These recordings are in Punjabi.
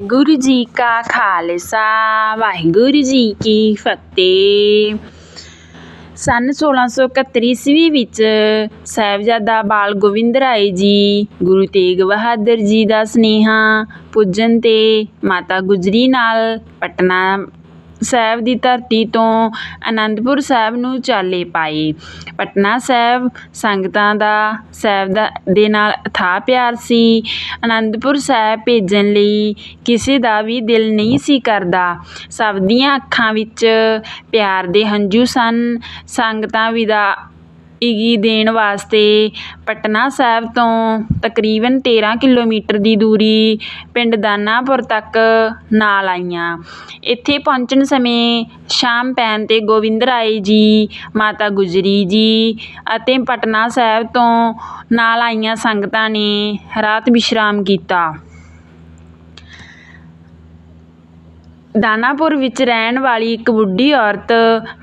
ਗੁਰੂ ਜੀ ਕਾ ਖਾਲਸਾ, ਵਾਹਿਗੁਰੂ ਜੀ ਕੀ ਫਤਿਹ। ਸੰਨ 1671 ਈਸਵੀ ਵਿੱਚ ਸਾਹਿਬਜ਼ਾਦਾ ਬਾਲ ਗੋਬਿੰਦ ਰਾਏ ਜੀ, ਗੁਰੂ ਤੇਗ ਬਹਾਦਰ ਜੀ ਦਾ ਸੁਨੇਹਾ ਪੁੱਜਣ 'ਤੇ ਮਾਤਾ ਗੁਜਰੀ ਨਾਲ ਪਟਨਾ ਸਾਹਿਬ ਦੀ ਧਰਤੀ ਤੋਂ ਅਨੰਦਪੁਰ ਸਾਹਿਬ ਨੂੰ ਚਾਲੇ ਪਾਏ। ਪਟਨਾ ਸਾਹਿਬ ਸੰਗਤਾਂ ਦਾ, ਸਾਹਿਬ ਦਾ, ਦੇ ਨਾਲ ਅਥਾਹ ਪਿਆਰ ਸੀ। ਅਨੰਦਪੁਰ ਸਾਹਿਬ ਭੇਜਣ ਲਈ ਕਿਸੇ ਦਾ ਵੀ ਦਿਲ ਨਹੀਂ ਸੀ ਕਰਦਾ। ਸਭ ਦੀਆਂ ਅੱਖਾਂ ਵਿੱਚ ਪਿਆਰ ਦੇ ਹੰਝੂ ਸਨ। ਸੰਗਤਾਂ ਵਿਦਾ ਇਗੀ ਦੇਣ ਵਾਸਤੇ ਪਟਨਾ ਸਾਹਿਬ ਤੋਂ ਤਕਰੀਬਨ 13 ਕਿਲੋਮੀਟਰ ਦੀ ਦੂਰੀ ਪਿੰਡ ਦਾਨਾਪੁਰ ਤੱਕ ਨਾਲ ਆਈਆਂ ਇੱਥੇ ਪਹੁੰਚਣ ਸਮੇਂ ਸ਼ਾਮ ਪੈਣ 'ਤੇ ਗੋਬਿੰਦ ਰਾਏ ਜੀ ਮਾਤਾ ਗੁਜਰੀ ਜੀ ਅਤੇ ਪਟਨਾ ਸਾਹਿਬ ਤੋਂ ਨਾਲ ਆਈਆਂ ਸੰਗਤਾਂ ਨੇ ਰਾਤ ਵਿਸ਼ਰਾਮ ਕੀਤਾ ਦਾਨਾਪੁਰ ਵਿੱਚ ਰਹਿਣ ਵਾਲੀ ਇੱਕ ਬੁੱਢੀ ਔਰਤ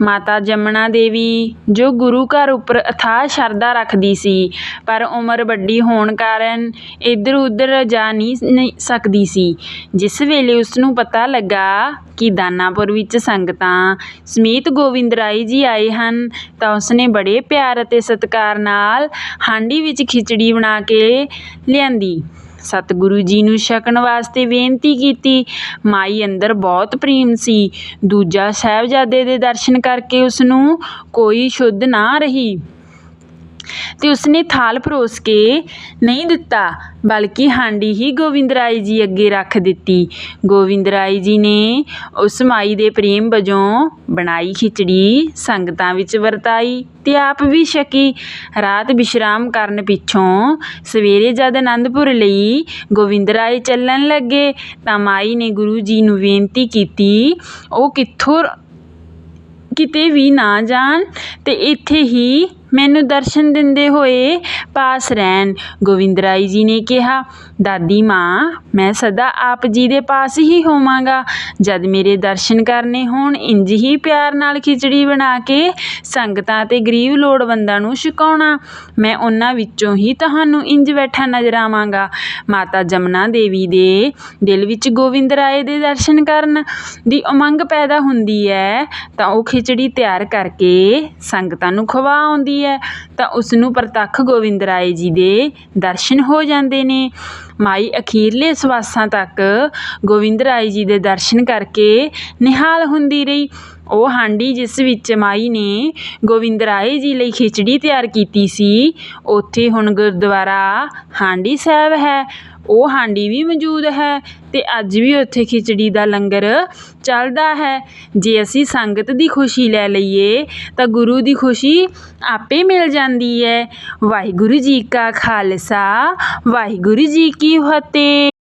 ਮਾਤਾ ਜਮਨਾ ਦੇਵੀ, ਜੋ ਗੁਰੂ ਘਰ ਉੱਪਰ ਅਥਾਹ ਸ਼ਰਧਾ ਰੱਖਦੀ ਸੀ, ਪਰ ਉਮਰ ਵੱਡੀ ਹੋਣ ਕਾਰਨ ਇੱਧਰ ਉੱਧਰ ਜਾ ਨਹੀਂ ਸਕਦੀ ਸੀ। ਜਿਸ ਵੇਲੇ ਉਸ ਨੂੰ ਪਤਾ ਲੱਗਾ ਕਿ ਦਾਨਾਪੁਰ ਵਿੱਚ ਸੰਗਤਾਂ ਸਮੇਤ ਗੋਬਿੰਦ ਰਾਏ ਜੀ ਆਏ ਹਨ, ਤਾਂ ਉਸਨੇ ਬੜੇ ਪਿਆਰ ਅਤੇ ਸਤਿਕਾਰ ਨਾਲ ਹਾਂਡੀ ਵਿੱਚ ਖਿਚੜੀ ਬਣਾ ਕੇ ਲਿਆਂਦੀ। ਸਤਿਗੁਰੂ ਜੀ ਨੂੰ ਛਕਣ ਵਾਸਤੇ ਬੇਨਤੀ ਕੀਤੀ। ਮਾਈ ਅੰਦਰ ਬਹੁਤ ਪ੍ਰੇਮ ਸੀ। ਦੂਜਾ ਸਾਹਿਬਜ਼ਾਦੇ ਦੇ ਦਰਸ਼ਨ ਕਰਕੇ ਉਸ ਨੂੰ ਕੋਈ ਸ਼ੁੱਧ ਨਾ ਰਹੀ। ਤੇ ਉਸਨੇ ਥਾਲ ਪਰੋਸ ਕੇ ਨਹੀਂ ਦਿੱਤਾ, ਬਲਕਿ ਹਾਂਡੀ ਹੀ ਗੋਬਿੰਦ ਰਾਏ ਜੀ ਅੱਗੇ ਰੱਖ ਦਿੱਤੀ। ਗੋਬਿੰਦ ਰਾਏ ਜੀ ਨੇ ਉਸ ਮਾਈ ਦੇ ਪ੍ਰੇਮ ਵਜੋਂ ਬਣਾਈ ਖਿਚੜੀ ਸੰਗਤਾਂ ਵਿੱਚ ਵਰਤਾਈ ਤੇ ਆਪ ਵੀ ਛਕੀ। ਰਾਤ ਵਿਸ਼ਰਾਮ ਕਰਨ ਪਿੱਛੋਂ ਸਵੇਰੇ ਜਦ ਅਨੰਦਪੁਰ ਲਈ ਗੋਬਿੰਦ ਰਾਏ ਚੱਲਣ ਲੱਗੇ, ਤਾਂ ਮਾਈ ਨੇ ਗੁਰੂ ਜੀ ਨੂੰ ਬੇਨਤੀ ਕੀਤੀ, ਉਹ ਕਿੱਥੋਂ ਕਿਤੇ ਵੀ ਨਾ ਜਾਣ ਤੇ ਇੱਥੇ ਹੀ ਮੈਨੂੰ ਦਰਸ਼ਨ ਦਿੰਦੇ ਹੋਏ ਪਾਸ ਰਹਿਣ। ਗੋਬਿੰਦ ਰਾਏ ਜੀ ਨੇ ਕਿਹਾ, ਦਾਦੀ ਮਾਂ, ਮੈਂ ਸਦਾ ਆਪ ਜੀ ਦੇ ਪਾਸ ਹੀ ਹੋਵਾਂਗਾ। ਜਦ ਮੇਰੇ ਦਰਸ਼ਨ ਕਰਨੇ ਹੋਣ, ਇੰਜ ਹੀ ਪਿਆਰ ਨਾਲ ਖਿਚੜੀ ਬਣਾ ਕੇ ਸੰਗਤਾਂ ਤੇ ਗਰੀਬ ਲੋੜਵੰਦਾਂ ਨੂੰ ਛਕਾਉਣਾ। ਮੈਂ ਉਹਨਾਂ ਵਿੱਚੋਂ ਹੀ ਤੁਹਾਨੂੰ ਇੰਜ ਬੈਠਾ ਨਜ਼ਰ ਆਵਾਂਗਾ। ਮਾਤਾ ਜਮਨਾ ਦੇਵੀ ਦੇ ਦਿਲ ਵਿੱਚ ਗੋਬਿੰਦ ਰਾਏ ਦੇ ਦਰਸ਼ਨ ਕਰਨ ਦੀ ਉਮੰਗ ਪੈਦਾ ਹੁੰਦੀ ਹੈ, ਤਾਂ ਉਹ ਖਿਚੜੀ ਤਿਆਰ ਕਰਕੇ ਸੰਗਤਾਂ ਨੂੰ ਖਵਾ ਆਉਂਦੀ ਹੈ, ਤਾਂ ਉਸ ਨੂੰ ਪ੍ਰਤੱਖ ਗੋਬਿੰਦ ਰਾਏ ਜੀ ਦੇ ਦਰਸ਼ਨ ਹੋ ਜਾਂਦੇ ਨੇ। ਮਾਈ ਅਖੀਰਲੇ ਸਵਾਸਾਂ ਤੱਕ ਗੋਬਿੰਦ ਰਾਏ ਜੀ ਦੇ ਦਰਸ਼ਨ ਕਰਕੇ ਨਿਹਾਲ ਹੁੰਦੀ ਰਹੀ। ਉਹ ਹਾਂਡੀ ਜਿਸ ਵਿੱਚ ਮਾਈ ਨੇ ਗੋਬਿੰਦ ਰਾਏ ਜੀ ਲਈ ਖਿਚੜੀ ਤਿਆਰ ਕੀਤੀ ਸੀ, ਉੱਥੇ ਹੁਣ ਗੁਰਦੁਆਰਾ ਹਾਂਡੀ ਸਾਹਿਬ ਹੈ। ਉਹ ਹਾਂਡੀ ਵੀ ਮੌਜੂਦ ਹੈ ਤੇ ਅੱਜ ਵੀ ਉੱਥੇ ਖਿਚੜੀ ਦਾ ਲੰਗਰ ਚੱਲਦਾ ਹੈ। ਜੇ ਅਸੀਂ ਸੰਗਤ ਦੀ ਖੁਸ਼ੀ ਲੈ ਲਈਏ, ਤਾਂ ਗੁਰੂ ਦੀ ਖੁਸ਼ੀ ਆਪੇ ਮਿਲ ਜਾਂਦੀ ਹੈ। ਵਾਹਿਗੁਰੂ ਜੀ ਕਾ ਖਾਲਸਾ, ਵਾਹਿਗੁਰੂ ਜੀ ਕੀ ਫਤਿਹ।